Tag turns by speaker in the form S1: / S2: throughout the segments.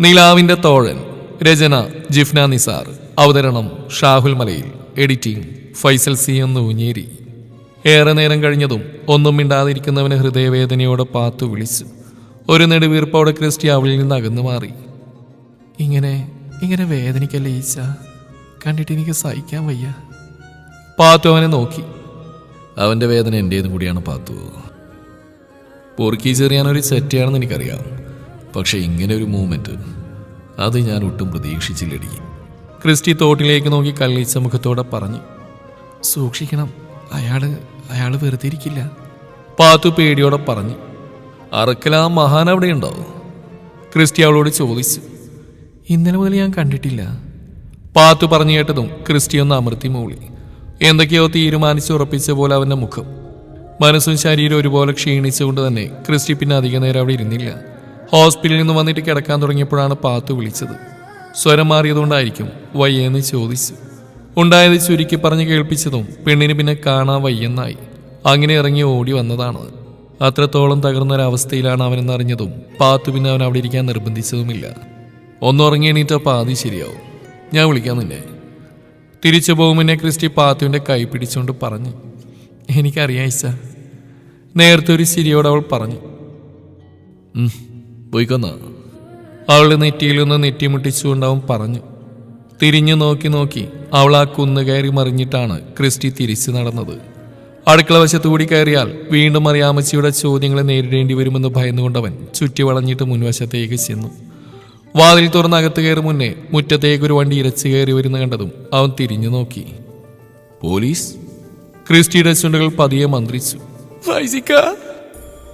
S1: നിലാവിന്റെ തോഴൻ രചന ജിഫ്ന നിസാർ. അവതരണം ഷാഹുൽ മലയിൽ. Editing Faisal C എന്ന് ഊഞ്ഞേരി. ഏറെ നേരം കഴിഞ്ഞതും ഒന്നും മിണ്ടാതിരിക്കുന്നവന് ഹൃദയവേദനയോടെ പാത്തു വിളിച്ചു ഒരു നെടുവീർപ്പോടെ ക്രിസ്റ്റി അവളിൽ നിന്ന് അകന്നു മാറി. ഇങ്ങനെ ഇങ്ങനെ വേദനിക്കല്ലേ ഈച്ച കണ്ടിട്ട് എനിക്ക് സഹിക്കാൻ വയ്യ. പാത്തു അവനെ നോക്കി. അവന്റെ വേദന എന്റെ കൂടിയാണ് പാത്തു. പൊറുക്കി ചെറിയാനൊരു സെറ്റിയാണെന്ന് എനിക്കറിയാം. പക്ഷെ ഇങ്ങനെ ഒരു മൂമെന്റ് അത് ഞാൻ ഒട്ടും പ്രതീക്ഷിച്ചില്ലടി. ക്രിസ്റ്റി തോട്ടിലേക്ക് നോക്കി കല്ലിച്ച മുഖത്തോടെ പറഞ്ഞു സൂക്ഷിക്കണം അയാൾ അയാൾ വെറുതെ ഇരിക്കില്ല. പാത്തു പേടിയോടെ പറഞ്ഞു അറക്കൽ ആ മഹാൻ അവിടെയുണ്ടോ ക്രിസ്റ്റി അവളോട് ചോദിച്ചു ഇന്നലെ മുതൽ ഞാൻ കണ്ടിട്ടില്ല. പാത്തു പറഞ്ഞു കേട്ടതും ക്രിസ്റ്റി ഒന്ന് അമർത്തി മൂളി എന്തൊക്കെയോ തീരുമാനിച്ച് ഉറപ്പിച്ച പോലെ അവന്റെ മുഖം. മനസ്സും ശരീരം ഒരുപോലെ ക്ഷീണിച്ചുകൊണ്ട് തന്നെ ക്രിസ്റ്റി പിന്നെ അധിക നേരം അവിടെ ഇരുന്നില്ല. ഹോസ്പിറ്റലിൽ നിന്ന് വന്നിട്ട് കിടക്കാൻ തുടങ്ങിയപ്പോഴാണ് പാത്തു വിളിച്ചത്. സ്വരം മാറിയതുകൊണ്ടായിരിക്കും വയ്യെന്ന് ചോദിച്ചു. ഉണ്ടായത് ചുരുക്കി പറഞ്ഞ് കേൾപ്പിച്ചതും പെണ്ണിന് പിന്നെ കാണാൻ വയ്യെന്നായി. അങ്ങനെ ഇറങ്ങി ഓടി വന്നതാണ്. അത്രത്തോളം തകർന്നൊരവസ്ഥയിലാണ് അവനെന്നറിഞ്ഞതും പാത്തു പിന്നെ അവൻ അവിടെ ഇരിക്കാൻ നിർബന്ധിച്ചതുമില്ല. ഒന്നുറങ്ങി എണീറ്റ പാതി ശരിയാവും. ഞാൻ വിളിക്കാം നിന്നെ. തിരിച്ചു പോകും മുന്നേ ക്രിസ്റ്റി പാത്തുവിന്റെ കൈ പിടിച്ചുകൊണ്ട് പറഞ്ഞു. എനിക്കറിയാം ഇച്ച നേരത്തെ ഒരു ശരിയോട് അവൾ പറഞ്ഞു. "ഉം, പോയിക്കൊന്ന. അവളുടെ നെറ്റിയിൽ നിന്ന് നെറ്റിമുട്ടിച്ചുകൊണ്ട് അവൻ പറഞ്ഞു തിരിഞ്ഞു നോക്കി നോക്കി അവൾ ആ കുന്ന് കയറി മറിഞ്ഞിട്ടാണ് ക്രിസ്റ്റി തിരിച്ചു നടന്നത്. അടുക്കള വശത്തുകൂടി കയറിയാൽ വീണ്ടും അറിയാമച്ചിയുടെ ചോദ്യങ്ങളെ നേരിടേണ്ടി വരുമെന്ന് ഭയന്നുകൊണ്ടവൻ ചുറ്റി വളഞ്ഞിട്ട് മുൻവശത്തേക്ക് ചെന്നു. വാതിൽ തുറന്ന് അകത്ത് കയറി മുന്നേ മുറ്റത്തേക്ക് ഒരു വണ്ടി ഇരച്ചു കയറി വരുന്ന കണ്ടതും അവൻ തിരിഞ്ഞു നോക്കി. പോലീസ്? ക്രിസ്റ്റിയുടെ ചുണ്ടുകൾ പതിയെ മന്ത്രിച്ചു.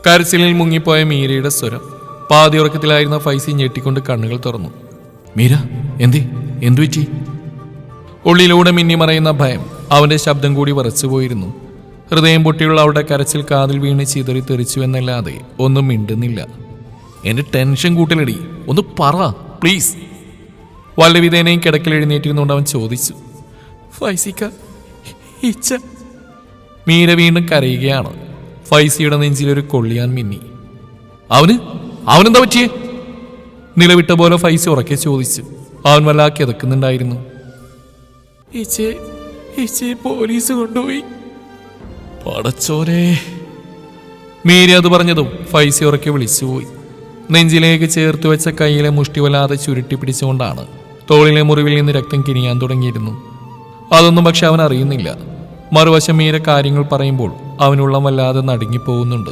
S1: കരച്ചിലിൽ മുങ്ങിപ്പോയ മീരയുടെ സ്വരം. പാതി ഉറക്കത്തിലായിരുന്ന ഫൈസി ഞെട്ടിക്കൊണ്ട് കണ്ണുകൾ തുറന്നു. മീര എന്തേ? എന്തു പറ്റി? ഉള്ളിലൂടെ മിന്നിമറയുന്ന ഭയം അവന്റെ ശബ്ദം കൂടി വരച്ചുപോയിരുന്നു ഹൃദയം പൊട്ടിയുള്ള അവളുടെ കരച്ചിൽ കാതിൽ വീണ് ചിതറി തെറിച്ചു എന്നല്ലാതെ ഒന്നും മിണ്ടുന്നില്ല. എന്റെ ടെൻഷൻ കൂട്ടലടി. ഒന്ന് പറ പ്ലീസ്. വല്ലവിധേനയും കിടക്കിൽ എഴുന്നേറ്റിരുന്നുകൊണ്ട് അവൻ ചോദിച്ചു. ഫൈസിക്ക ഇച്ച. മീര വീണ്ടും കരയുകയാണ്. ഫൈസിയുടെ നെഞ്ചിലൊരു കൊള്ളിയാൻ മിന്നി. അവന് അവനെന്താ പറ്റിയേ? നിലവിട്ട പോലെ ഫൈസി ഉറക്കെ ചോദിച്ചു അവൻ വല്ലാ കിതക്കുന്നുണ്ടായിരുന്നു. പോലീസ് കൊണ്ടുപോയി. പടച്ചോനെ. മീര അത് പറഞ്ഞതും ഫൈസി ഉറക്കെ വിളിച്ചുപോയി നെഞ്ചിലേക്ക് ചേർത്ത് വെച്ച കൈയിലെ മുഷ്ടി വല്ലാതെ ചുരുട്ടി പിടിച്ചുകൊണ്ടാണ് തോളിലെ മുറിവിൽ നിന്ന് രക്തം കിനിയാൻ തുടങ്ങിയിരുന്നു. അതൊന്നും പക്ഷെ അവൻ അറിയുന്നില്ല. മറുവശം മീര കാര്യങ്ങൾ പറയുമ്പോൾ അവനുള്ള വല്ലാതെ നടുങ്ങിപ്പോകുന്നുണ്ട്.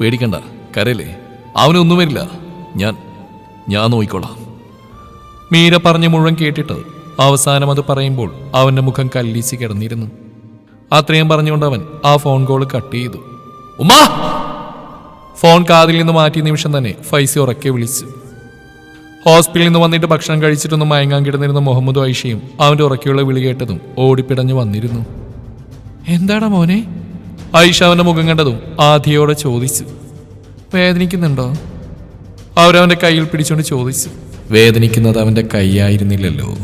S1: പേടിക്കണ്ട കരയല്ലേ? അവനൊന്നും വരില്ല. ഞാൻ ഞാൻ നോക്കിക്കോളാം മീര പറഞ്ഞ മുഴുവൻ കേട്ടിട്ട് അവസാനം അത് പറയുമ്പോൾ അവന്റെ മുഖം കല്ലീസി കിടന്നിരുന്നു. അത്രയും പറഞ്ഞുകൊണ്ട് അവൻ ആ ഫോൺ കോൾ കട്ട് ചെയ്തു. ഉമ്മാ! ഫോൺ കാതിൽ നിന്ന് മാറ്റിയ നിമിഷം തന്നെ ഫൈസി ഉറക്കെ വിളിച്ചു. ഹോസ്പിറ്റലിൽ നിന്ന് വന്നിട്ട് ഭക്ഷണം കഴിച്ചിട്ടൊന്ന് മയങ്ങാൻ കിടന്നിരുന്ന മുഹമ്മദ് ഐഷയും അവന്റെ ഉറക്കെയുള്ള വിളി കേട്ടതും ഓടിപ്പിടഞ്ഞു വന്നിരുന്നു. എന്താടാ മോനെ? ഐഷ അവന്റെ മുഖം കണ്ടതും ആധിയോടെ ചോദിച്ചു. വേദനിക്കുന്നുണ്ടോ? അവരവന്റെ കയ്യിൽ പിടിച്ചുകൊണ്ട് ചോദിച്ചു. വേദനിക്കുന്നത് അവന്റെ കൈയായിരുന്നില്ലല്ലോ.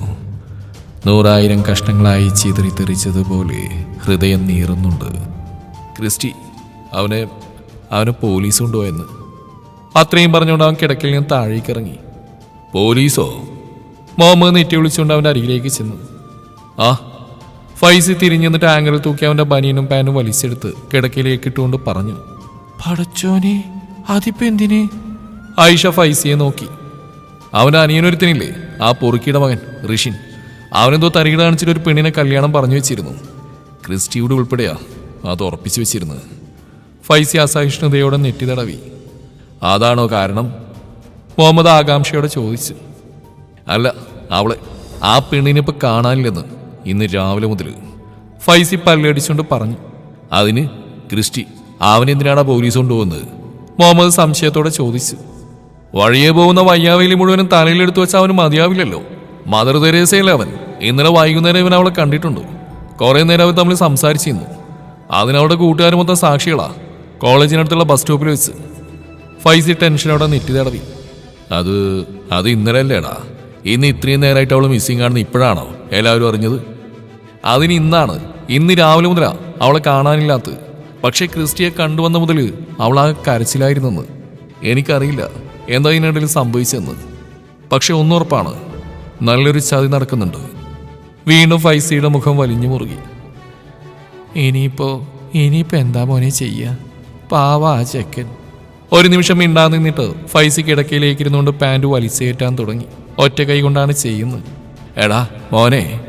S1: നൂറായിരം കഷ്ണങ്ങളായി ചിതറി തെറിച്ചതുപോലെ ഹൃദയം നീറുന്നുണ്ട്. ക്രിസ്റ്റി അവനെ അവനെ പോലീസ് കൊണ്ടുപോയെന്ന്. അത്രയും പറഞ്ഞുകൊണ്ട് അവൻ കിടക്കിൽ നിന്ന് താഴേക്ക് ഇറങ്ങി. പോലീസോ? മുഹമ്മദ് നെറ്റി വിളിച്ചുകൊണ്ട് അവന്റെ അരികിലേക്ക് ചെന്നു. ആ ഫൈസി തിരിഞ്ഞു നിന്നിട്ട് ആങ്കറിൽ തൂക്കി അവന്റെ ബനിയനും പാനും വലിച്ചെടുത്ത് കിടക്കയിലേക്ക് ഇട്ടുകൊണ്ട് പറഞ്ഞു. പടച്ചോനെ അതിപ്പോ എന്തിന് ആയിഷ ഫൈസിയെ നോക്കി. അവൻ അനിയനൊരുത്തനില്ലേ? ആ പൊറുക്കിയുടെ മകൻ ഋഷിൻ. അവനെന്തോ തരികിട കാണിച്ചിട്ട് ഒരു പെണ്ണിനെ കല്യാണം പറഞ്ഞു വെച്ചിരുന്നു. ക്രിസ്റ്റിയുടെ ഉൾപ്പെടെയാ അത് ഉറപ്പിച്ചു വെച്ചിരുന്നത്. ഫൈസി അസഹിഷ്ണുതയോടെ നെറ്റി തടവി. അതാണോ കാരണം? മുഹമ്മദ് ആകാംക്ഷയോടെ ചോദിച്ചു. അല്ല അവളെ ആ പെണ്ണിനെ ഇപ്പൊ കാണാനില്ലെന്ന് ഇന്ന് രാവിലെ മുതൽ ഫൈസി പല്ലടിച്ചുകൊണ്ട് പറഞ്ഞു. അതിന് ക്രിസ്റ്റി അവനെന്തിനാണ് പോലീസ് കൊണ്ടുപോകുന്നത്? മുഹമ്മദ് സംശയത്തോടെ ചോദിച്ചു വഴിയെ പോകുന്ന വയ്യാവേലി മുഴുവനും തലയിലെടുത്തു വെച്ചാൽ അവന് മതിയാവില്ലല്ലോ? മദർ തെരേസയല്ലേ അവൻ? ഇന്നലെ വൈകുന്നേരം ഇവൻ അവളെ കണ്ടിട്ടുണ്ടോ. കുറേ നേരം അവർ തമ്മിൽ സംസാരിച്ചിരുന്നു. അതിനവിടെ കൂട്ടുകാർ മൊത്തം സാക്ഷികളാ. കോളേജിനടുത്തുള്ള ബസ് സ്റ്റോപ്പിൽ വെച്ച്. ഫൈസി ടെൻഷനോടെ നെറ്റി തടവി. അത് അത് ഇന്നലെ അല്ലേടാ ഇന്ന് ഇത്രയും നേരമായിട്ട് അവൾ മിസ്സിങ് ആണെന്ന് ഇപ്പോഴാണോ എല്ലാവരും അറിഞ്ഞത്? അതിന് ഇന്നാണ്. ഇന്ന് രാവിലെ മുതലാ അവളെ കാണാനില്ലാത്തത്. പക്ഷേ ക്രിസ്റ്റിയെ കണ്ടുവന്ന മുതൽ അവൾ ആ കരച്ചിലായിരുന്നെന്ന്. എനിക്കറിയില്ല എന്താ ഇതിനിടയിൽ സംഭവിച്ചെന്ന് പക്ഷെ ഒന്നുറപ്പാണ് നല്ലൊരു ചതി നടക്കുന്നുണ്ട്. വീണ്ടും ഫൈസിയുടെ മുഖം വലിഞ്ഞു മുറുകി. ഇനിയിപ്പോ ഇനിയിപ്പോ എന്താ മോനെ ചെയ്യ? പാവ ആ ചെക്കൻ. ഒരു നിമിഷം മിണ്ടാ നിന്നിട്ട് ഫൈസി കിടക്കയിലേക്ക് ഇരുന്നുകൊണ്ട് പാന്റ് വലിച്ചേറ്റാൻ തുടങ്ങി. ഒറ്റ കൈ കൊണ്ടാണ് ചെയ്യുന്നത്. എടാ മോനെ.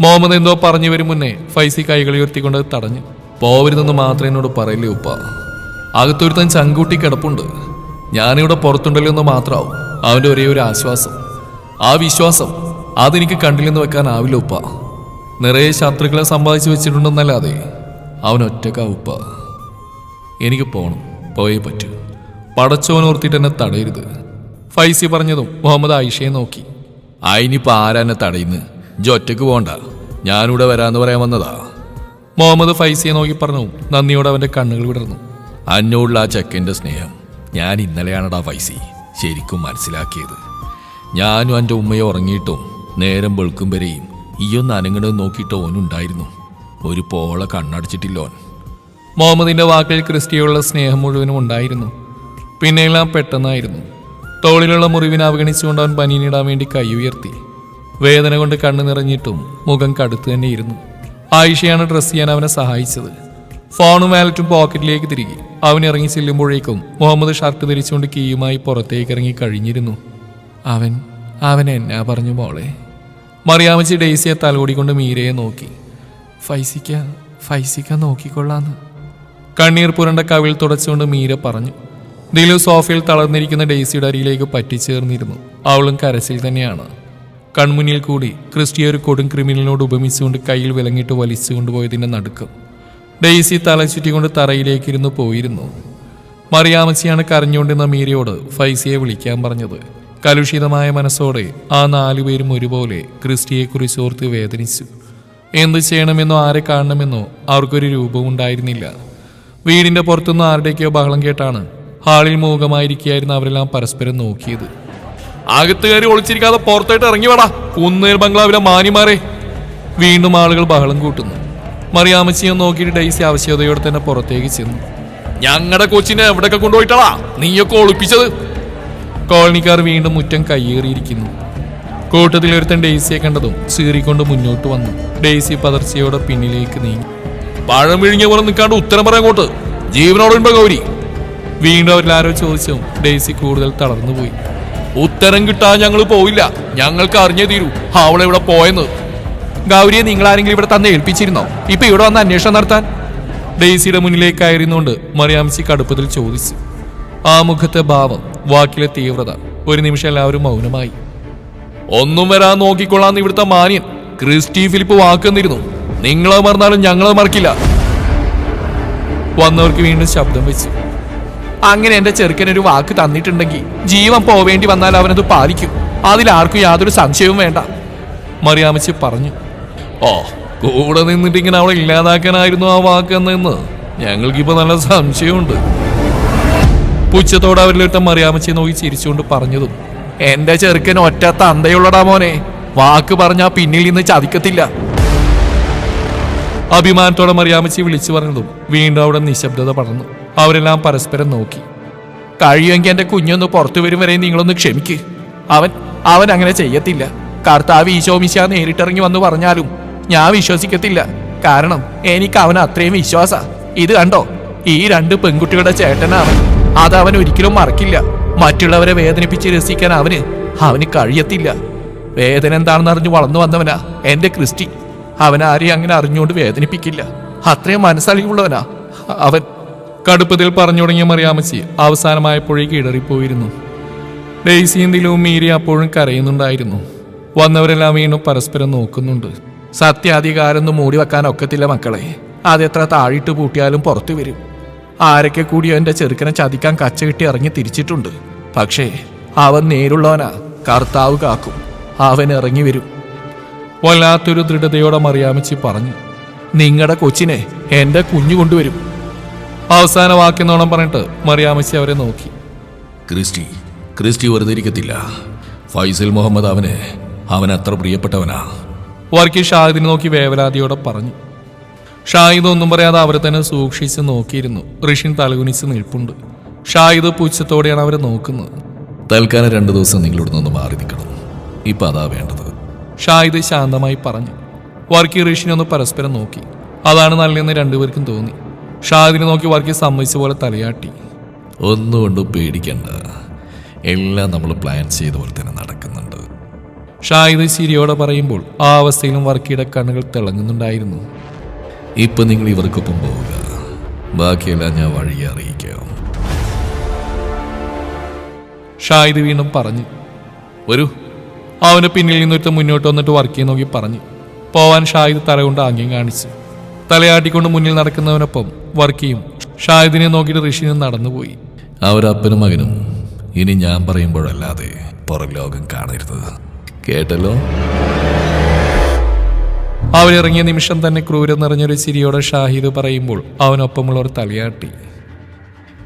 S1: മുഹമ്മദ് എന്തോ പറഞ്ഞു വരും മുന്നേ ഫൈസി കൈകളി ഉയർത്തിക്കൊണ്ട് തടഞ്ഞു. പോവരുതെന്ന് മാത്രമേ എന്നോട് പറയില്ലേ ഉപ്പ. അകത്തൊരുത്തൻ ചങ്കൂട്ടി കിടപ്പുണ്ട്. ഞാനിവിടെ പുറത്തുണ്ടല്ലോ എന്ന് മാത്രമാവും അവന്റെ ഒരേ ഒരു ആശ്വാസം. ആ വിശ്വാസം അതെനിക്ക് കണ്ടില്ലെന്ന് വെക്കാനാവില്ല ഉപ്പ. നിറയെ ശത്രുക്കളെ സമ്പാദിച്ചു വെച്ചിട്ടുണ്ടെന്നല്ലാതെ അവൻ ഒറ്റക്കാ ഉപ്പ. എനിക്ക് പോകണം പോയേ പറ്റൂ. പടച്ചോൻ ഓർത്തിട്ട് എന്നെ തടയരുത്. ഫൈസി പറഞ്ഞതും മുഹമ്മദ് ആയിഷയെ നോക്കി. അയിനിപ്പോ ആരാ എന്നെ തടയുന്നു? ഇജ്ജ് ഒറ്റയ്ക്ക് പോണ്ട. ഞാനിവിടെ വരാമെന്ന് പറയാൻ വന്നതാ. മുഹമ്മദ് ഫൈസിയെ നോക്കി പറഞ്ഞു. നന്ദിയോടെ അവന്റെ കണ്ണുകൾ വിടർന്നു. അന്നോടുള്ള ആ ചെക്കന്റെ സ്നേഹം ഞാൻ ഇന്നലെയാണടാ ഫൈസി. ശരിക്കും മനസ്സിലാക്കിയത്. ഞാനും എന്റെ ഉമ്മയെ ഉറങ്ങിയിട്ടും നേരം വെളുക്കും വരെയും ഈയൊന്ന് അനങ്ങണത് നോക്കിയിട്ട് ഓനുണ്ടായിരുന്നു. ഒരു പോള കണ്ണടച്ചിട്ടില്ലോൻ. മുഹമ്മദിന്റെ വാക്കിൽ ക്രിസ്റ്റിയോടുള്ള സ്നേഹം മുഴുവനും ഉണ്ടായിരുന്നു. പിന്നെയെല്ലാം പെട്ടെന്നായിരുന്നു. തോളിലുള്ള മുറിവിനെ അവഗണിച്ചുകൊണ്ട് അവൻ പനിയിടാൻ വേണ്ടി കൈ ഉയർത്തി. വേദന കൊണ്ട് കണ്ണു നിറഞ്ഞിട്ടും മുഖം കടുത്തു തന്നെ ഇരുന്നു ആയിഷയാണ് ഡ്രസ് ചെയ്യാൻ അവനെ സഹായിച്ചത്. ഫോണും വാലറ്റും പോക്കറ്റിലേക്ക് തിരികെ. അവൻ ഇറങ്ങി ചെല്ലുമ്പോഴേക്കും മുഹമ്മദ് ഷർട്ട് ധരിച്ചുകൊണ്ട് കീയുമായി പുറത്തേക്ക് ഇറങ്ങി കഴിഞ്ഞിരുന്നു. അവൻ അവൻ എന്നാ പറഞ്ഞു മോളെ? മറിയാമച്ചി ഡെയ്സിയെ തലോടിക്കൊണ്ട് മീരയെ നോക്കി. ഫൈസിക്ക ഫൈസിക്ക നോക്കിക്കൊള്ളാന്ന്. കണ്ണീർ പുരണ്ട കവിൾ തുടച്ചുകൊണ്ട് മീര പറഞ്ഞു. ദിലു സോഫയിൽ തളർന്നിരിക്കുന്ന ഡെയ്സിയുടെ അരിയിലേക്ക് പറ്റിച്ചേർന്നിരുന്നു. അവളും കരച്ചിൽ തന്നെയാണ്. കൺമുന്നിൽ കൂടി ക്രിസ്റ്റിയ ഒരു കൊടും ക്രിമിനലിനോട് ഉപമിച്ചുകൊണ്ട് കയ്യിൽ വിലങ്ങിട്ട് വലിച്ചുകൊണ്ട് പോയതിന്റെ നടുക്ക്. ഡെയ്സി തല ചുറ്റിക്കൊണ്ട് തറയിലേക്ക് ഇരുന്ന് പോയിരുന്നു. മറിയാമച്ചിയാണ് കരഞ്ഞുകൊണ്ടിരുന്ന മീരയോട് ഫൈസിയെ വിളിക്കാൻ പറഞ്ഞത്. കലുഷിതമായ മനസ്സോടെ ആ നാലുപേരും ഒരുപോലെ ക്രിസ്റ്റിയെക്കുറിച്ച് ഓർത്ത് വേദനിച്ചു. എന്ത് ചെയ്യണമെന്നോ ആരെ കാണണമെന്നോ അവർക്കൊരു രൂപവും ഉണ്ടായിരുന്നില്ല. വീടിന്റെ പുറത്തുനിന്ന് ആരുടെയൊക്കെയോ ബഹളം കേട്ടാണ് ഹാളിൽ മൂകമായിരിക്കുകയായിരുന്നു അവരെല്ലാം പരസ്പരം നോക്കിയത്. അകത്ത് കയറി ഒളിച്ചിരിക്കാതെ പുറത്തായിട്ട് ഇറങ്ങി വേടാ. കുന്നേൽ ബംഗ്ലാവിലെ മാനിമാരെ വീണ്ടും ആളുകൾ ബഹളം കൂട്ടുന്നു. മറിയാമച്ചിയെ നോക്കിയിട്ട് ഡൈസി ആവശ്യതയോടെ തന്നെ പുറത്തേക്ക് ചെന്നു. ഞങ്ങളുടെ കൊച്ചിനെ എവിടെയൊക്കെ കൊണ്ടുപോയിട്ടാളാ നീയൊക്കെ ഒളിപ്പിച്ചത്. കോളനിക്കാർ വീണ്ടും മുറ്റം കയ്യേറിയിരിക്കുന്നു. കൂട്ടത്തിൽ ഒരുത്തൻ ഡെയ്സിയെ കണ്ടതും ചീറിക്കൊണ്ട് മുന്നോട്ട് വന്നു. ഡെയ്സി പതർച്ചയോടെ പിന്നിലേക്ക് നീങ്ങി. പഴം വിഴുങ്ങിയ പോലെ നിൽക്കാണ്ട് ഉത്തരം പറയാൻ അങ്ങോട്ട്. ജീവനോടുണ്ടോ ഗൗരി. വീണ്ടും അവരിലാരോ ചോദിച്ചും ഡെയ്സി കൂടുതൽ തളർന്നുപോയി. ഉത്തരം കിട്ടാൻ ഞങ്ങൾ പോയില്ല ഞങ്ങൾക്ക് അറിഞ്ഞേ തീരൂ. അവളെ ഇവിടെ പോയെന്ന്. ഗൗരിയെ നിങ്ങൾ ആരെങ്കിലും ഇവിടെ തന്നെ ഏൽപ്പിച്ചിരുന്നോ? ഇപ്പൊ ഇവിടെ വന്ന് അന്വേഷണം നടത്താൻ? ഡെയ്സിയുടെ മുന്നിലേക്ക് ആയിരുന്നുകൊണ്ട് മറിയാംസി കടുപ്പത്തിൽ ചോദിച്ചു. ആ മുഖത്തെ ഭാവം വാക്കിലെ തീവ്രത. ഒരു നിമിഷം എല്ലാവരും മൗനമായി. ഒന്നും വരാൻ നോക്കിക്കൊള്ളാന്ന് ഇവിടുത്തെ മാന്യൻ ക്രിസ്റ്റി ഫിലിപ്പ് വാക്കുന്നിരുന്നു നിങ്ങളെ മറന്നാലും ഞങ്ങളെ മറക്കില്ല. വന്നവർക്ക് വീണ്ടും ശബ്ദം വെച്ചു. അങ്ങനെ എന്റെ ചെറുക്കൻ ഒരു വാക്ക് തന്നിട്ടുണ്ടെങ്കിൽ ജീവൻ പോവേണ്ടി വന്നാൽ അവനത് പാലിക്കും. അതിൽ ആർക്കും യാതൊരു സംശയവും വേണ്ട. മറിയാമച്ചി പറഞ്ഞു. ഓ കൂടെ നിന്നിട്ട് ഇങ്ങനെ അവളെ ഇല്ലാതാക്കാനായിരുന്നു ആ വാക്ക് എന്നെന്ന് ഞങ്ങൾക്കിപ്പോ നല്ല സംശയമുണ്ട്. പുച്ഛത്തോടെ അവരിലൊരുത്ത മറിയാമച്ചി നോക്കി ചിരിച്ചുകൊണ്ട് പറഞ്ഞതും എന്റെ ചെറുക്കൻ ഒറ്റ തന്തയുള്ളടാ മോനെ. വാക്ക് പറഞ്ഞാ പിന്നിൽ നിന്ന് ചതിക്കത്തില്ല. അഭിമാനത്തോടെ മറിയാമച്ചി വിളിച്ചു പറഞ്ഞതും വീണ്ടും അവിടെ നിശബ്ദത പടർന്നു. അവരെല്ലാം പരസ്പരം നോക്കി. കഴിയുമെങ്കിൽ എന്റെ കുഞ്ഞൊന്ന് പുറത്തു വരും വരെ നിങ്ങളൊന്ന് ക്ഷമിക്ക്. അവൻ അവൻ അങ്ങനെ ചെയ്യത്തില്ല. കർത്താവ് ഈശോമിശ നേരിട്ടിറങ്ങി വന്ന് പറഞ്ഞാലും ഞാൻ വിശ്വസിക്കത്തില്ല. കാരണം എനിക്ക് അവൻ അത്രയും വിശ്വാസ. ഇത് കണ്ടോ? ഈ രണ്ട് പെൺകുട്ടികളുടെ ചേട്ടനാണ്. അത് അവൻ ഒരിക്കലും മറക്കില്ല. മറ്റുള്ളവരെ വേദനിപ്പിച്ച് രസിക്കാൻ അവന് അവന് കഴിയത്തില്ല. വേദന എന്താണെന്ന് അറിഞ്ഞു വളർന്നു വന്നവനാ എന്റെ ക്രിസ്റ്റി. അവൻ ആരെയും അങ്ങനെ അറിഞ്ഞുകൊണ്ട് വേദനിപ്പിക്കില്ല. അത്രയും മനസ്സലിവുള്ളവനാ അവൻ. കടുപ്പത്തിൽ പറഞ്ഞു തുടങ്ങിയ മറിയാമച്ചി അവസാനമായപ്പോഴേക്ക് ഇടറിപ്പോയിരുന്നു ഡെയ്സിയും ദിലവും മീരി അപ്പോഴും കരയുന്നുണ്ടായിരുന്നു. വന്നവരെല്ലാം വീണ്ടും പരസ്പരം നോക്കുന്നുണ്ട്. സത്യാധികാരമൊന്നും മൂടി വെക്കാൻ ഒക്കത്തില്ല മക്കളെ. അതെത്ര താഴിട്ട് പൂട്ടിയാലും പുറത്തു വരും. ആരൊക്കെ കൂടി എന്റെ ചെറുക്കനെ ചതിക്കാൻ കച്ച കിട്ടി ഇറങ്ങി തിരിച്ചിട്ടുണ്ട്. പക്ഷേ അവൻ നേരുള്ളവനാ. കർത്താവ് കാക്കും. അവൻ ഇറങ്ങി വരും. വല്ലാത്തൊരു ദൃഢതയോടെ മറിയാമച്ചി പറഞ്ഞു നിങ്ങളുടെ കൊച്ചിനെ എന്റെ കുഞ്ഞു കൊണ്ടുവരും. അവസാന വാക്കെന്നോണം പറഞ്ഞിട്ട് മറിയാമച്ചി അവരെ നോക്കി.
S2: ക്രിസ്റ്റി ക്രിസ്റ്റി വെറുതെ ഇരിക്കത്തില്ല. ഫൈസൽ മുഹമ്മദ് അവന് അവൻ അത്ര പ്രിയപ്പെട്ടവനാ.
S1: വർക്കി ഷാഹിദിനെ നോക്കി വേവലാതിയോടെ പറഞ്ഞു. ഷാഹിദ് ഒന്നും പറയാതെ അവരെ തന്നെ സൂക്ഷിച്ച് നോക്കിയിരുന്നു. ഋഷിൻ തലകുനിച്ച് നിൽപ്പുണ്ട്. ഷാഹിദ് പുച്ഛത്തോടെയാണ് അവരെ നോക്കുന്നത്.
S2: തൽക്കാലം രണ്ടു ദിവസം നിങ്ങളോട് നിന്ന് മാറി നിൽക്കണം. ഇപ്പം അതാ വേണ്ടത്.
S1: ഷാഹിദ് ശാന്തമായി പറഞ്ഞു. വർക്കി ഋഷിനെ ഒന്ന് പരസ്പരം നോക്കി. അതാണ് നല്ലതെന്ന് രണ്ടുപേർക്കും തോന്നി. ഷാഹിദിനെ നോക്കി വർക്കി സമ്മതിച്ച പോലെ തലയാട്ടി.
S2: ഒന്നുകൊണ്ടും പേടിക്കണ്ട. എല്ലാം നമ്മൾ പ്ലാൻ ചെയ്ത പോലെ തന്നെ നടക്കുന്നുണ്ട്.
S1: ഷാഹിദ് ചിരിയോടെ പറയുമ്പോൾ ആ അവസ്ഥയിലും വർക്കിയുടെ കണ്ണുകൾ തിളങ്ങുന്നുണ്ടായിരുന്നു.
S2: ഇപ്പം നിങ്ങൾ ഇവർക്കൊപ്പം പോവുക. ബാക്കിയെല്ലാം ഞാൻ വഴി അറിയിക്കാം.
S1: ഷാഹിദ് വീണ്ടും പറഞ്ഞു. വരൂ. അവന് പിന്നിൽ നിന്നൊരുത്ത മുന്നോട്ട് വന്നിട്ട് വർക്കിയെ നോക്കി പറഞ്ഞു. പോവാൻ ഷാഹിദ് തലകൊണ്ട് ആംഗ്യം കാണിച്ചു. തലയാട്ടിക്കൊണ്ട് മുന്നിൽ നടക്കുന്നവനൊപ്പം വർക്കിയും ഷാഹിദിനെ നോക്കിയിട്ട് ഋഷിനും നടന്നുപോയി.
S2: അവരപ്പനും മകനും. ഇനി ഞാൻ പറയുമ്പോഴല്ലാതെ പുറം ലോകം കാണരുത്. കേട്ടല്ലോ?
S1: അവരിറങ്ങിയ നിമിഷം തന്നെ ക്രൂരം നിറഞ്ഞൊരു ചിരിയോടെ ഷാഹിദ് പറയുമ്പോൾ അവനൊപ്പമുള്ളവർ തലയാട്ടി.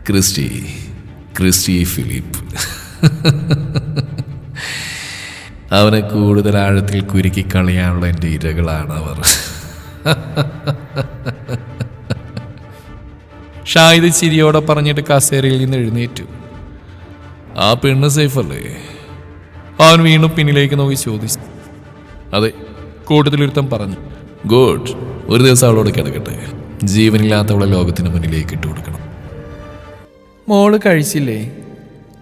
S2: Christy Christy Philip. അവനെ കൂടുതൽ ആഴത്തിൽ കുരുക്കി കളയാനുള്ള എന്റെ ഇരകളാണ് അവർ
S1: ഷാഹിദ് ചിരിയോടെ പറഞ്ഞിട്ട് കസേരയിൽ നിന്ന് എഴുന്നേറ്റു.
S2: ആ പെണ്ണ് സേഫ് അല്ലേ
S1: അവൻ വീണ്ടും പിന്നിലേക്ക് നോക്കി ചോദിച്ചു. അതെ കൂട്ടത്തിലൊരുത്തം പറഞ്ഞു.
S2: ഗുഡ് ഒരു ദിവസം അവളോട് കിടക്കട്ടെ. ജീവനില്ലാത്തവളെ ലോകത്തിന് മുന്നിലേക്ക് ഇട്ട് കൊടുക്കണം.
S1: മോൾ കഴിച്ചില്ലേ?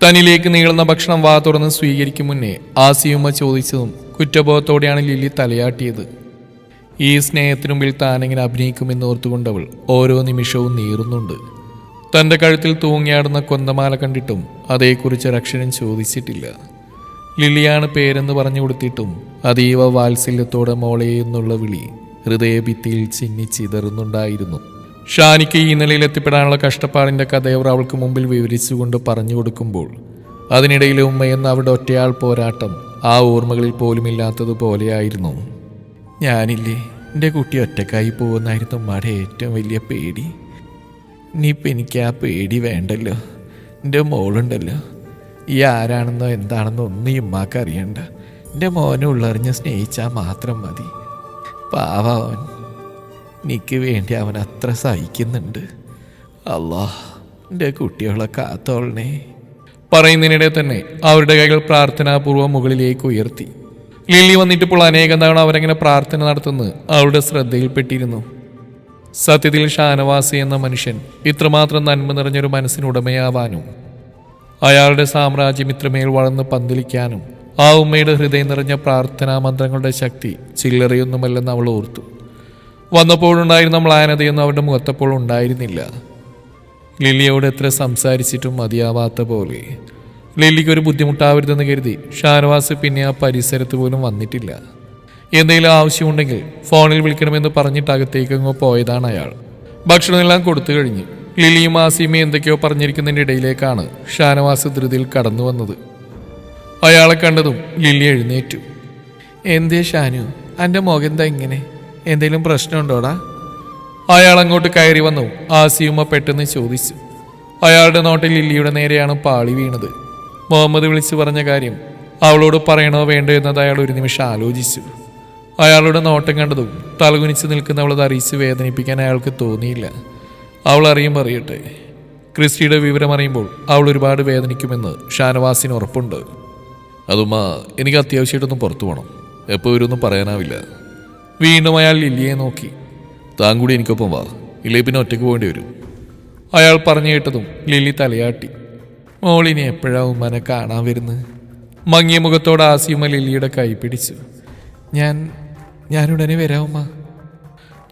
S1: തനിലേക്ക് നീളുന്ന ഭക്ഷണം വാ തുറന്ന് സ്വീകരിക്കും മുന്നേ ആസിയുമ്മ ചോദിച്ചതും കുറ്റബോധത്തോടെയാണ് ലില്ലി തലയാട്ടിയത്. ഈ സ്നേഹത്തിനുമ്പിൽ താനെങ്ങനെ അഭിനയിക്കുമെന്ന് ഓർത്തുകൊണ്ടവൾ ഓരോ നിമിഷവും നീറുന്നുണ്ട്. തന്റെ കഴുത്തിൽ തൂങ്ങിയാടുന്ന കൊന്തമാല കണ്ടിട്ടും അതേക്കുറിച്ച് ഒരക്ഷരം ചോദിച്ചിട്ടില്ല. ലിലിയാണ് പേരെന്ന് പറഞ്ഞു കൊടുത്തിട്ടും അതീവ വാത്സല്യത്തോടെ മോളെ എന്നുള്ള വിളി ഹൃദയഭിത്തിയിൽ ചിന്നിച്ചിതറുന്നുണ്ടായിരുന്നു ഷാനിക്ക് ഈ നിലയിൽ എത്തിപ്പെടാനുള്ള കഷ്ടപ്പാടിന്റെ കഥയവർ അവൾക്ക് മുമ്പിൽ വിവരിച്ചുകൊണ്ട് പറഞ്ഞു കൊടുക്കുമ്പോൾ അതിനിടയിലെ ഉമ്മയെന്ന അവിടെ ഒറ്റയാൾ പോരാട്ടം ആ ഓർമ്മകളിൽ പോലുമില്ലാത്തതുപോലെയായിരുന്നു. ഞാനില്ലേ എന്റെ കുട്ടി ഒറ്റക്കായി പോകുന്നായിരുന്നു ഉമ്മയുടെ ഏറ്റവും വലിയ പേടി. ഇനിയിപ്പോൾ എനിക്ക് ആ പേടി വേണ്ടല്ലോ. എന്റെ മോളുണ്ടല്ലോ. ഈ ആരാണെന്നോ എന്താണെന്നോ ഒന്നും ഈ ഉമ്മാക്ക് അറിയണ്ട. എന്റെ മോനെ ഉള്ളറിഞ്ഞ് സ്നേഹിച്ചാൽ മാത്രം മതി. പാവ അവൻ എനിക്ക് വേണ്ടി അവൻ അത്ര സഹിക്കുന്നുണ്ട്. അല്ലാ എന്റെ കുട്ടികളെ കാത്തോളണേ. പറയുന്നതിനിടെ തന്നെ അവരുടെ കൈകൾ പ്രാർത്ഥനാപൂർവം മുകളിലേക്ക് ഉയർത്തി. ലില്ലി വന്നിട്ടിപ്പോൾ അനേകം തവണ അവരെങ്ങനെ പ്രാർത്ഥന നടത്തുന്നത് അവളുടെ ശ്രദ്ധയിൽപ്പെട്ടിരുന്നു. സത്യത്തിൽ ഷാനവാസി എന്ന മനുഷ്യൻ ഇത്രമാത്രം നന്മ നിറഞ്ഞൊരു മനസ്സിനുടമയാവാനും അയാളുടെ സാമ്രാജ്യം ഇത്രമേൽ വളർന്ന് പന്തലിക്കാനും ആ ഉമ്മയുടെ ഹൃദയം നിറഞ്ഞ പ്രാർത്ഥനാ മന്ത്രങ്ങളുടെ ശക്തി ചില്ലറയൊന്നുമല്ലെന്ന് അവൾ ഓർത്തു. വന്നപ്പോഴുണ്ടായിരുന്ന മ്ലാനതയൊന്നും അവരുടെ മുഖത്തപ്പോൾ ഉണ്ടായിരുന്നില്ല. ലില്ലിയോട് എത്ര സംസാരിച്ചിട്ടും മതിയാവാത്ത പോലെ ലില്ലിക്ക് ഒരു ബുദ്ധിമുട്ടാവരുതെന്ന് കരുതി ഷാനവാസ് പിന്നെ ആ പരിസരത്ത് പോലും വന്നിട്ടില്ല. എന്തെങ്കിലും ആവശ്യമുണ്ടെങ്കിൽ ഫോണിൽ വിളിക്കണമെന്ന് പറഞ്ഞിട്ട് അകത്തേക്കങ്ങോ പോയതാണ് അയാൾ. ഭക്ഷണമെല്ലാം കൊടുത്തു കഴിഞ്ഞ്. ലിലിയും ആസിമയും എന്തൊക്കെയോ പറഞ്ഞിരിക്കുന്നതിന്റെ ഇടയിലേക്കാണ് ഷാനവാസ് ധൃതിയിൽ കടന്നു വന്നത്. അയാളെ കണ്ടതും ലില്ലി എഴുന്നേറ്റു. എന്തേ ഷാനു? എന്റെ മുഖം എന്താ ഇങ്ങനെ? എന്തെങ്കിലും പ്രശ്നമുണ്ടോടാ? അയാൾ അങ്ങോട്ട് കയറി വന്നു. ആസിയുമ്മ പെട്ടെന്ന് ചോദിച്ചു. അയാളുടെ നോട്ടിൽ ലില്ലിയുടെ നേരെയാണ് പാളി വീണത്. മുഹമ്മദ് വിളിച്ചു പറഞ്ഞ കാര്യം അവളോട് പറയണോ വേണ്ടോ എന്നത് അയാൾ ഒരു നിമിഷം ആലോചിച്ചു. അയാളുടെ നോട്ടം കണ്ടതും തലകുനിച്ച് നിൽക്കുന്നവളത് അറിയിച്ച് വേദനിപ്പിക്കാൻ അയാൾക്ക് തോന്നിയില്ല. അവൾ അറിയും അറിയട്ടെ. ക്രിസ്റ്റിയുടെ വിവരം അറിയുമ്പോൾ അവൾ ഒരുപാട് വേദനിക്കുമെന്ന് ഷാനവാസിന് ഉറപ്പുണ്ട്. അതുമ്മ എനിക്ക് അത്യാവശ്യമായിട്ടൊന്നും പുറത്തു പോകണം എപ്പോൾ വരുമൊന്നും പറയാനാവില്ല. വീണ്ടും അയാൾ ലില്ലിയെ നോക്കി. താൻ കൂടി എനിക്കൊപ്പം വാ. ഇല്ലേ പിന്നെ ഒറ്റയ്ക്ക് പോകേണ്ടി വരും. അയാൾ പറഞ്ഞു കേട്ടതും ലില്ലി തലയാട്ടി. മോളിനി എപ്പോഴാ മന കാണാൻ വരുന്നത്? മങ്ങിയ മുഖത്തോടെ ആസിയുമ ലില്ലിയുടെ കൈ പിടിച്ചു. ഞാൻ ഞാനുടനെ വരാവുമ്മ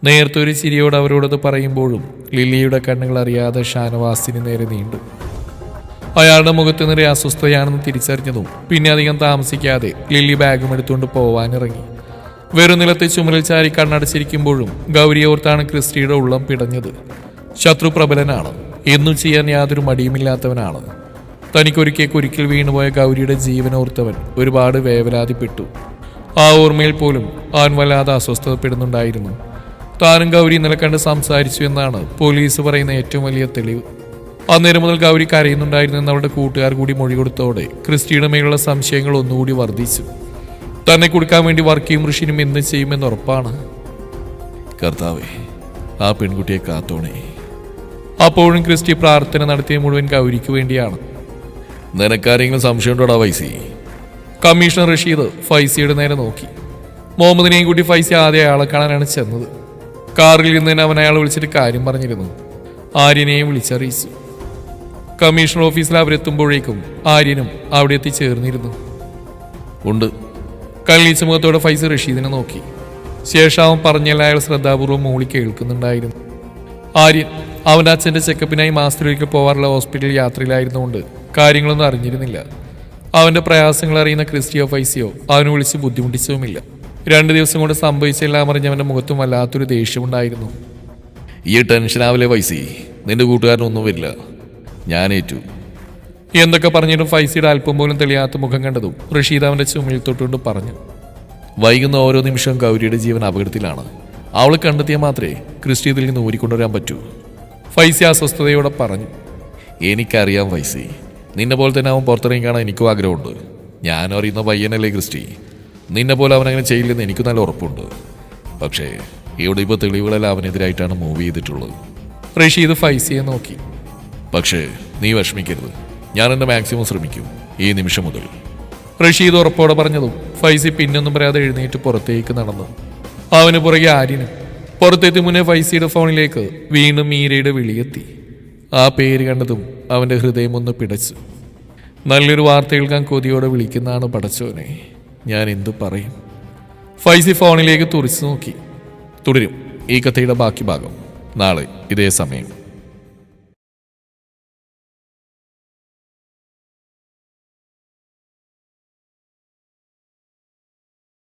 S1: നേരത്തെ ചിരിയോട് അവരോടത് പറയുമ്പോഴും ലില്ലിയുടെ കണ്ണുകൾ അറിയാതെ ഷാനവാസിന് നേരെ നീണ്ടു. അയാളുടെ മുഖത്ത് നിറയെ അസ്വസ്ഥതയാണെന്ന് തിരിച്ചറിഞ്ഞതും പിന്നെ അധികം താമസിക്കാതെ ലില്ലി ബാഗും എടുത്തുകൊണ്ട് പോവാനിറങ്ങി. വെറും നിലത്തെ ചുമലിൽ ചാരി കണ്ണടച്ചിരിക്കുമ്പോഴും ഗൗരി ഓർത്താണ് ക്രിസ്റ്റിയുടെ ഉള്ളം പിടഞ്ഞത്. ശത്രു പ്രബലനാണ് എന്നും ചെയ്യാൻ യാതൊരു മടിയുമില്ലാത്തവനാണ്. തനിക്കൊരിക്കൽ കുരുക്കിൽ വീണുപോയ ഗൗരിയുടെ ജീവനോർത്തവൻ ഒരുപാട് വേവലാതിപ്പെട്ടു. ആ ഓർമ്മയിൽ പോലും അവൻ വല്ലാതെ അസ്വസ്ഥതപ്പെടുന്നുണ്ടായിരുന്നു. താനും ഗൗരി ഇന്നലെ കണ്ട് സംസാരിച്ചു എന്നാണ് പോലീസ് പറയുന്ന ഏറ്റവും വലിയ തെളിവ്. അന്നേരം മുതൽ ഗൗരി കരയുന്നുണ്ടായിരുന്നു എന്ന് അവളുടെ കൂട്ടുകാർ കൂടി മൊഴി കൊടുത്തോടെ ക്രിസ്റ്റിയുടെ മേലുള്ള സംശയങ്ങൾ ഒന്നുകൂടി വർദ്ധിച്ചു. തന്നെ കൊടുക്കാൻ വേണ്ടി വർക്കിയും ഋഷിനും എന്ത് ചെയ്യുമെന്ന് ഉറപ്പാണ്. കർത്താവേ ആ പെൺകുട്ടിയെ കാത്തോണേ. അപ്പോഴും ക്രിസ്റ്റി പ്രാർത്ഥന നടത്തിയ മുഴുവൻ ഗൗരിക്ക് വേണ്ടിയാണ്.
S2: നിനക്കാരെങ്കിലും സംശയമുണ്ടോടാ ഫൈസി?
S1: കമ്മീഷണർ റഷീദ് ഫൈസിയുടെ നേരെ നോക്കി. മുഹമ്മദിനെയും കൂട്ടി ഫൈസി ആദ്യം അയാളെ കാണാനാണ് ചെന്നത്. കാറിൽ നിന്ന് തന്നെ അവൻ അയാൾ വിളിച്ചിട്ട് കാര്യം പറഞ്ഞിരുന്നു. ആര്യനെയും വിളിച്ചറിയിച്ചു. കമ്മീഷണർ ഓഫീസിൽ അവരെത്തുമ്പോഴേക്കും ആര്യനും അവിടെ എത്തിച്ചേർന്നിരുന്നു.
S2: ഉണ്ട്.
S1: കള്ളീച്ച മുഖത്തോടെ ഫൈസി റഷീദിനെ നോക്കി. ശേഷം അവൻ പറഞ്ഞെല്ലാം അയാൾ ശ്രദ്ധാപൂർവം മൂളി കേൾക്കുന്നുണ്ടായിരുന്നു. ആര്യൻ അവന്റെ അച്ഛന്റെ ചെക്കപ്പിനായി മാസത്തിലൊരിക്കൽ പോവാറുള്ള ഹോസ്പിറ്റൽ യാത്രയിലായിരുന്നുകൊണ്ട് കാര്യങ്ങളൊന്നും അറിഞ്ഞിരുന്നില്ല. അവന്റെ പ്രയാസങ്ങൾ അറിയുന്ന ക്രിസ്റ്റിയോ ഫൈസിയോ അവനെ വിളിച്ച് ബുദ്ധിമുട്ടിച്ചതുമില്ല. രണ്ട് ദിവസം കൊണ്ട് സംഭവിച്ചെല്ലാം അറിഞ്ഞവന്റെ മുഖത്തും വല്ലാത്തൊരു ദേഷ്യമുണ്ടായിരുന്നു
S2: ഈ ടെൻഷൻ ടെൻഷനാവിലെ വൈസി നിന്റെ കൂട്ടുകാരനൊന്നും വരില്ല. ഞാൻ ഏറ്റു.
S1: എന്തൊക്കെ പറഞ്ഞിട്ടും ഫൈസിയുടെ അല്പം പോലും തെളിയാത്ത മുഖം കണ്ടതും റഷീദ് അവന്റെ ചുമലിൽ തൊട്ടുകൊണ്ട് പറഞ്ഞു.
S2: വൈകുന്ന ഓരോ നിമിഷവും ഗൗരിയുടെ ജീവൻ അപകടത്തിലാണ്. അവൾ കണ്ടെത്തിയാൽ മാത്രമേ ക്രിസ്റ്റി ഇതിൽ നിന്ന് ഊരിക്കൊണ്ടുവരാൻ പറ്റൂ.
S1: ഫൈസി അസ്വസ്ഥതയോടെ പറഞ്ഞു.
S2: എനിക്കറിയാം വൈസി നിന്നെ പോലെ തന്നെ അവൻ പുറത്തിറങ്ങി കാണാൻ എനിക്കും ആഗ്രഹമുണ്ട്. ഞാൻ അറിയുന്ന പയ്യനല്ലേ ക്രിസ്റ്റി. നിന്നെ പോലെ അവൻ അങ്ങനെ ചെയ്യില്ലെന്ന് എനിക്ക് നല്ല ഉറപ്പുണ്ട്. പക്ഷേ ഇവിടെ ഇപ്പോൾ തെളിവുകളെല്ലാം അവനെതിരായിട്ടാണ് മൂവ് ചെയ്തിട്ടുള്ളത്.
S1: റഷീദ് ഫൈസിയെ നോക്കി.
S2: പക്ഷേ നീ വിഷമിക്കരുത്. ഞാൻ എന്റെ മാക്സിമം ശ്രമിക്കും ഈ നിമിഷം മുതൽ.
S1: റഷീദ് ഉറപ്പോടെ പറഞ്ഞതും ഫൈസി പിന്നൊന്നും പറയാതെ എഴുന്നേറ്റ് പുറത്തേക്ക് നടന്നു. അവന് പുറകെ ആര്യനും പുറത്തെത്തി മുന്നേ ഫൈസിയുടെ ഫോണിലേക്ക് വീണ്ടും മീരയുടെ വിളിയെത്തി. ആ പേര് കണ്ടതും അവന്റെ ഹൃദയം ഒന്ന് പിടച്ചു. നല്ലൊരു വാർത്ത കേൾക്കാൻ കൊതിയോടെ വിളിക്കുന്നതാണ് പടച്ചോനെ. ഞാൻ എന്തു പറയും? ഫൈസി ഫോണിലേക്ക് തുറിച്ചു നോക്കി. തുടരും ഈ കഥയുടെ ബാക്കി ഭാഗം. നാളെ ഇതേ സമയം.